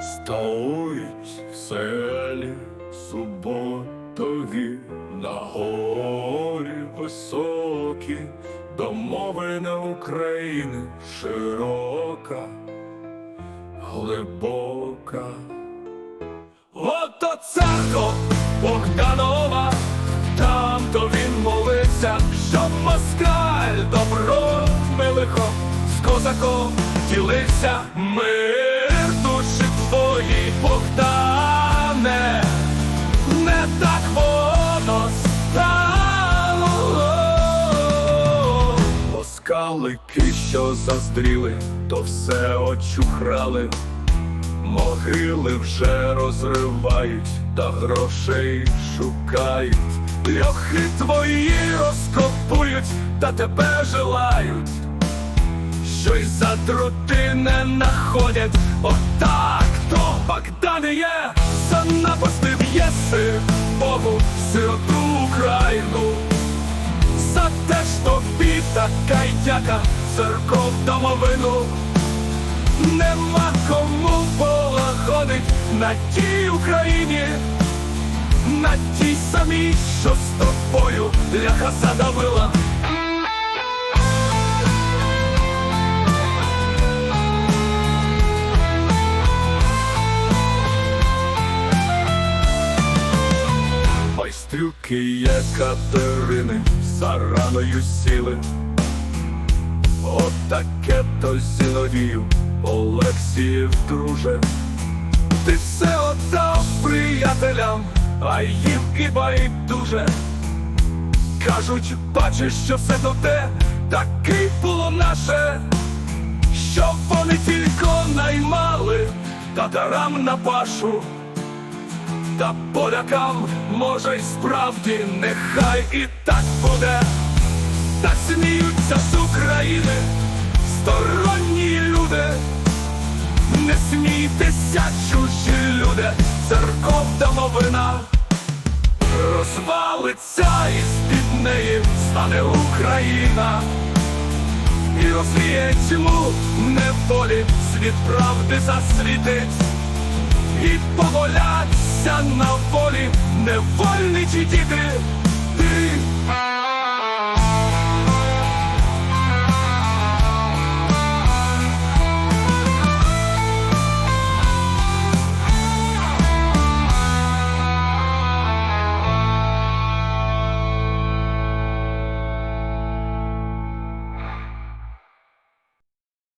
Стоїть селі суботові на горі високі, домовина України широка, глибока. Ото церква Богданова, там то він молився, щоб москаль добро милихо з козаком ділився мир Москалики, що заздріли, то все очухрали. Могили вже розривають, та грошей шукають. Льохи твої розкопують, та тебе желають. Що й за трути не находять, отак то Богдане є, за напасти єси Богу сироту Україну. Те, кайдяка церков домовину. Нема кому полагодить на тій Україні, на тій самій, що з тобою ляха задавила. Майстрюки є Катерини, за раною сіли. Отаке то зіновію, Олексіїв друже. Ти все отдав приятелям, а їм і байдуже. Кажуть, бачиш, що все то те, таки було наше, що вони тільки наймали татарам на пашу. Та полякам, може, й справді, нехай і так буде. Та сміються з України сторонні люди, не смійтеся, чужі люди, церков домовина розвалиться і з-під неї стане Україна, і розвіє тьму неволі, світ правди засвітить, і поволяться на волі невольничі діти, ти